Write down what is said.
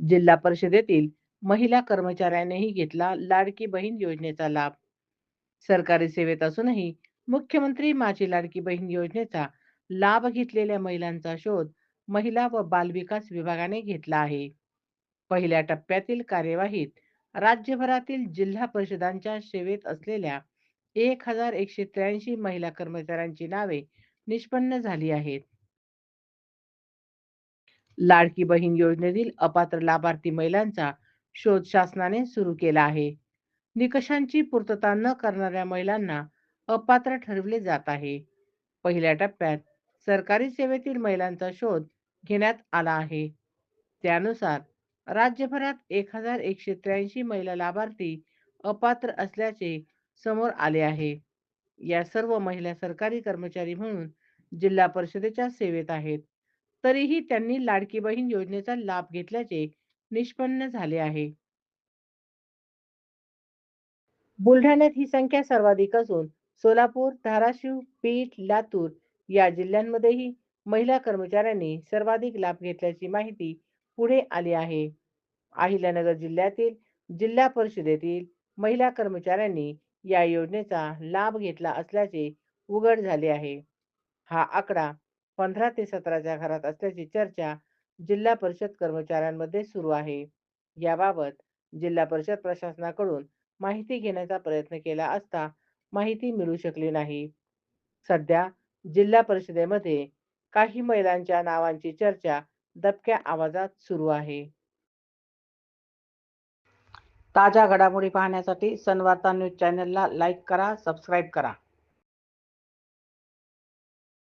जिल्हा परिषदेतील महिला कर्मचाऱ्यांनीही घेतला लाडकी बहीण योजनेचा लाभ. सरकारी सेवेत असूनही मुख्यमंत्री माझी लाडकी बहीण योजनेचा लाभ घेतलेल्या महिलांचा शोध महिला व बालविकास विभागाने घेतला आहे. पहिल्या टप्प्यातील कार्यवाहीत राज्यभरातील जिल्हा परिषदांच्या सेवेत असलेल्या एक हजार एकशे त्र्याऐंशी महिला कर्मचाऱ्यांची नावे निष्पन्न झाली आहेत. लाडकी बहीण योजनेतील अपात्र लाभार्थी महिलांचा शोध शासनाने सुरू केला आहे. निकषांची पूर्तता न करणाऱ्या महिलांना अपात्र ठरवले जात आहे. पहिल्या टप्प्यात सरकारी सेवेतील महिलांचा शोध घेण्यात आला आहे. त्यानुसार राज्यभरात एक हजार एकशे त्र्याऐंशी महिला लाभार्थी अपात्र असल्याचे समोर आले आहे. या सर्व महिला सरकारी कर्मचारी म्हणून जिल्हा परिषदेच्या सेवेत आहेत. तरीही त्यांनी लाडकी बहीण योजनेचा लाभ घेतल्याचे निष्पन्न झाले आहे. बुलढाण्यात ही संख्या सर्वाधिक असून सोलापूर धाराशिव बीड लातूर या जिल्ह्यांमध्येही महिला कर्मचाऱ्यांनी सर्वाधिक लाभ घेतल्याची माहिती पुढे आली आहे. अहिल्यानगर जिल्ह्यातील जिल्हा परिषदेतील महिला कर्मचाऱ्यांनी या योजनेचा लाभ घेतला असल्याचे उघड झाले आहे. हा आकडा पंधरा ते सतराच्या घरात असल्याची चर्चा जिल्हा परिषद कर्मचाऱ्यांमध्ये सुरू आहे. याबाबत जिल्हा परिषद प्रशासनाकडून माहिती घेण्याचा प्रयत्न केला असता माहिती मिळू शकली नाही. सध्या जिल्हा परिषदेमध्ये काही महिलांच्या नावांची चर्चा दबक्या आवाजात सुरू आहे. ताज्या घडामोडी पाहण्यासाठी सनवार्ता न्यूज चॅनलला लाईक करा सबस्क्राईब करा.